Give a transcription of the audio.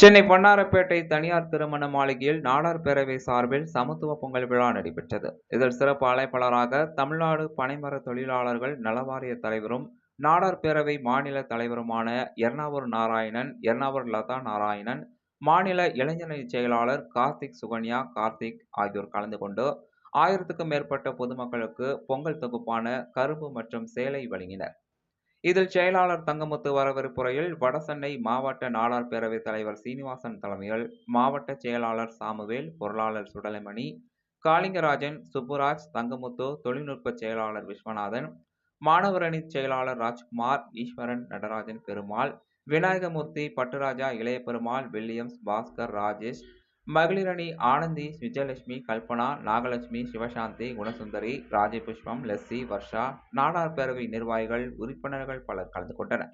சென்னை பண்டாரப்பேட்டை தனியார் திருமண மாளிகையில் நாடார் பேரவை சார்பில் சமத்துவ பொங்கல் விழா நடைபெற்றது. இதில் சிறப்பு அழைப்பாளராக தமிழ்நாடு பனைமர தொழிலாளர்கள் நலவாரிய தலைவரும் நாடார் பேரவை மாநில தலைவருமான எர்ணாவூர் நாராயணன் எர்ணாவூர் லதா நாராயணன் மாநில இளைஞரணி செயலாளர் கார்த்திக் சுகன்யா கார்த்திக் ஆகியோர் கலந்து கொண்டு ஆயிரத்துக்கும் மேற்பட்ட பொதுமக்களுக்கு பொங்கல் தொகுப்பான கரும்பு மற்றும் சேலை வழங்கினர். இதில் செயலாளர் தங்கமுத்து வரவேற்புரையில் வடசென்னை மாவட்ட நாடார் பேரவைத் தலைவர் சீனிவாசன் தலைமையில் மாவட்ட செயலாளர் சாமுவேல் பொருளாளர் சுடலைமணி காளிங்கராஜன் சுப்புராஜ் தங்கமுத்து தொழில்நுட்ப செயலாளர் விஸ்வநாதன் மாணவரணி செயலாளர் ராஜ்குமார் ஈஸ்வரன் நடராஜன் பெருமாள் விநாயகமூர்த்தி பட்டுராஜா இளைய பெருமாள் வில்லியம்ஸ் பாஸ்கர் ராஜேஷ் மகளிரணி ஆனந்தி விஜயலட்சுமி கல்பனா நாகலட்சுமி சிவசாந்தி குணசுந்தரி ராஜபுஷ்பம் லெஸ்ஸி வர்ஷா நாடார் பேரவை நிர்வாகிகள் உறுப்பினர்கள் பலர் கலந்து கொண்டனர்.